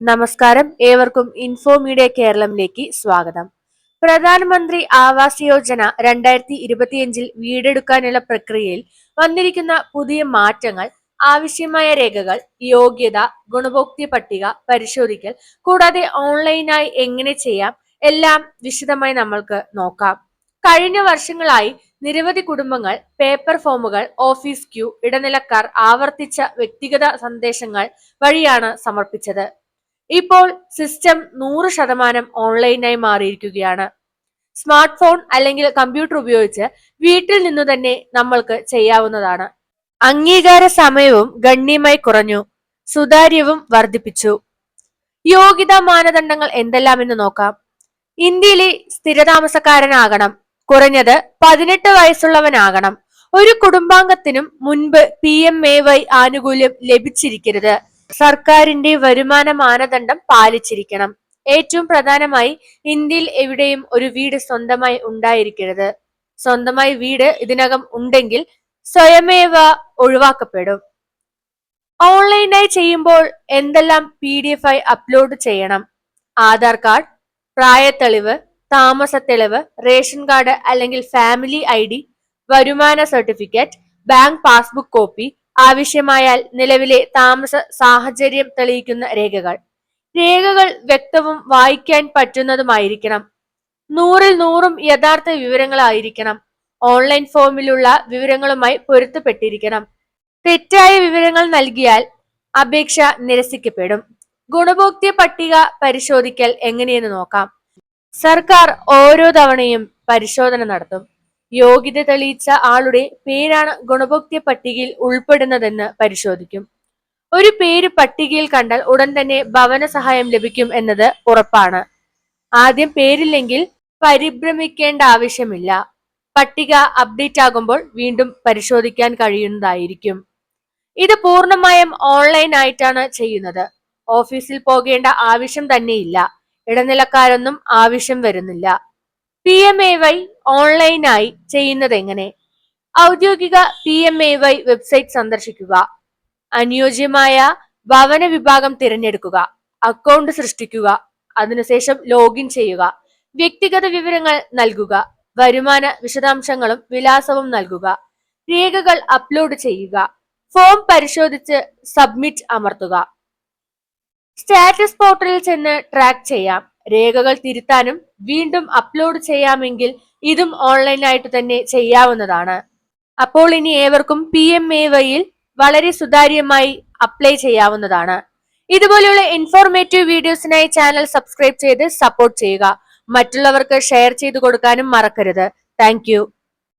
നമസ്കാരം. ഏവർക്കും info media കേരളത്തിലേക്ക് സ്വാഗതം. പ്രധാനമന്ത്രി ആവാസ് യോജന രണ്ടായിരത്തി ഇരുപത്തിയഞ്ചിൽ വീടെടുക്കാനുള്ള പ്രക്രിയയിൽ വന്നിരിക്കുന്ന പുതിയ മാറ്റങ്ങൾ ആവശ്യമായ രേഖകൾ യോഗ്യത ഗുണഭോക്തൃ പട്ടിക പരിശോധിക്കൽ കൂടാതെ ഓൺലൈനായി എങ്ങനെ ചെയ്യാം എല്ലാം വിശദമായി നമ്മൾക്ക് നോക്കാം. കഴിഞ്ഞ വർഷങ്ങളായി നിരവധി കുടുംബങ്ങൾ പേപ്പർ ഫോമുകൾ ഓഫീസ് ക്യൂ ഇടനിലക്കാർ ആവർത്തിച്ച വ്യക്തിഗത സന്ദേശങ്ങൾ വഴിയാണ് സമർപ്പിച്ചത്. ഇപ്പോൾ സിസ്റ്റം നൂറ് ശതമാനം ഓൺലൈനായി മാറിയിരിക്കുകയാണ്. സ്മാർട്ട് ഫോൺ അല്ലെങ്കിൽ കമ്പ്യൂട്ടർ ഉപയോഗിച്ച് വീട്ടിൽ നിന്നു തന്നെ നമ്മൾക്ക് ചെയ്യാവുന്നതാണ്. അംഗീകാര സമയവും ഗണ്യമായി കുറഞ്ഞു. സുതാര്യവും വർദ്ധിപ്പിച്ചു. യോഗ്യതാ മാനദണ്ഡങ്ങൾ എന്തെല്ലാമെന്ന് നോക്കാം. ഇന്ത്യയിലെ സ്ഥിരതാമസക്കാരനാകണം. കുറഞ്ഞത് പതിനെട്ട് വയസ്സുള്ളവനാകണം. ഒരു കുടുംബാംഗത്തിനും മുൻപ് പി എം എ വൈ ആനുകൂല്യം ലഭിച്ചിരിക്കരുത്. സർക്കാരിന്റെ വരുമാന മാനദണ്ഡം പാലിച്ചിരിക്കണം. ഏറ്റവും പ്രധാനമായി ഇന്ത്യയിൽ എവിടെയും ഒരു വീട് സ്വന്തമായി ഉണ്ടായിരിക്കരുത്. സ്വന്തമായി വീട് ഇതിനകം ഉണ്ടെങ്കിൽ സ്വയമേവ ഒഴിവാക്കപ്പെടും. ഓൺലൈനായി ചെയ്യുമ്പോൾ എന്തെല്ലാം പി ഡി എഫ് ആയി അപ്ലോഡ് ചെയ്യണം? ആധാർ കാർഡ് പ്രായത്തെളിവ് താമസ തെളിവ് റേഷൻ കാർഡ് അല്ലെങ്കിൽ ഫാമിലി ഐ ഡി വരുമാന സർട്ടിഫിക്കറ്റ് ബാങ്ക് പാസ്ബുക്ക് കോപ്പി ആവശ്യമായാൽ നിലവിലെ താമസ സാഹചര്യം തെളിയിക്കുന്ന രേഖകൾ. രേഖകൾ വ്യക്തവും വായിക്കാൻ പറ്റുന്നതുമായിരിക്കണം. നൂറിൽ നൂറും യഥാർത്ഥ വിവരങ്ങളായിരിക്കണം. ഓൺലൈൻ ഫോമിലുള്ള വിവരങ്ങളുമായി പൊരുത്തപ്പെട്ടിരിക്കണം. തെറ്റായ വിവരങ്ങൾ നൽകിയാൽ അപേക്ഷ നിരസിക്കപ്പെടും. ഗുണഭോക്തൃ പട്ടിക പരിശോധിക്കൽ എങ്ങനെയെന്ന് നോക്കാം. സർക്കാർ ഓരോ തവണയും പരിശോധന നടത്തും. യോഗ്യത തെളിയിച്ച ആളുടെ പേരാണ് ഗുണഭോക്തൃ പട്ടികയിൽ ഉൾപ്പെടുന്നതെന്ന് പരിശോധിക്കും. ഒരു പേര് പട്ടികയിൽ കണ്ടാൽ ഉടൻ തന്നെ ഭവന സഹായം ലഭിക്കും എന്നത് ഉറപ്പാണ്. ആദ്യം പേരില്ലെങ്കിൽ പരിഭ്രമിക്കേണ്ട ആവശ്യമില്ല. പട്ടിക അപ്ഡേറ്റ് ആകുമ്പോൾ വീണ്ടും പരിശോധിക്കാൻ കഴിയുന്നതായിരിക്കും. ഇത് പൂർണമായും ഓൺലൈൻ ആയിട്ടാണ് ചെയ്യുന്നത്. ഓഫീസിൽ പോകേണ്ട ആവശ്യം തന്നെയില്ല. ഇടനിലക്കാരൊന്നും ആവശ്യം വരുന്നില്ല. പി എം എ വൈ ഓൺലൈനായി ചെയ്യുന്നത് എങ്ങനെ ഔദ്യോഗിക P M A Y website സന്ദർശിക്കുക. അനുയോജ്യമായ ഭവന വിഭാഗം തിരഞ്ഞെടുക്കുക. അക്കൗണ്ട് സൃഷ്ടിക്കുക. അതിനുശേഷം ലോഗിൻ ചെയ്യുക. വ്യക്തിഗത വിവരങ്ങൾ നൽകുക. വരുമാന വിശദാംശങ്ങളും വിലാസവും നൽകുക. രേഖകൾ അപ്ലോഡ് ചെയ്യുക. ഫോം പരിശോധിച്ച് സബ്മിറ്റ് അമർത്തുക. സ്റ്റാറ്റസ് പോർട്ടലിൽ ചെന്ന് ട്രാക്ക് ചെയ്യാം. രേഖകൾ തിരുത്താനും വീണ്ടും അപ്ലോഡ് ചെയ്യാമെങ്കിൽ ഇതും ഓൺലൈനായിട്ട് തന്നെ ചെയ്യാവുന്നതാണ്. അപ്പോൾ ഇനി ഏവർക്കും പി എം എ വൈയിൽ വളരെ സുതാര്യമായി അപ്ലൈ ചെയ്യാവുന്നതാണ്. ഇതുപോലെയുള്ള ഇൻഫോർമേറ്റീവ് വീഡിയോസിനായി ചാനൽ സബ്സ്ക്രൈബ് ചെയ്ത് സപ്പോർട്ട് ചെയ്യുക. മറ്റുള്ളവർക്ക് ഷെയർ ചെയ്തു കൊടുക്കാനും മറക്കരുത്. താങ്ക്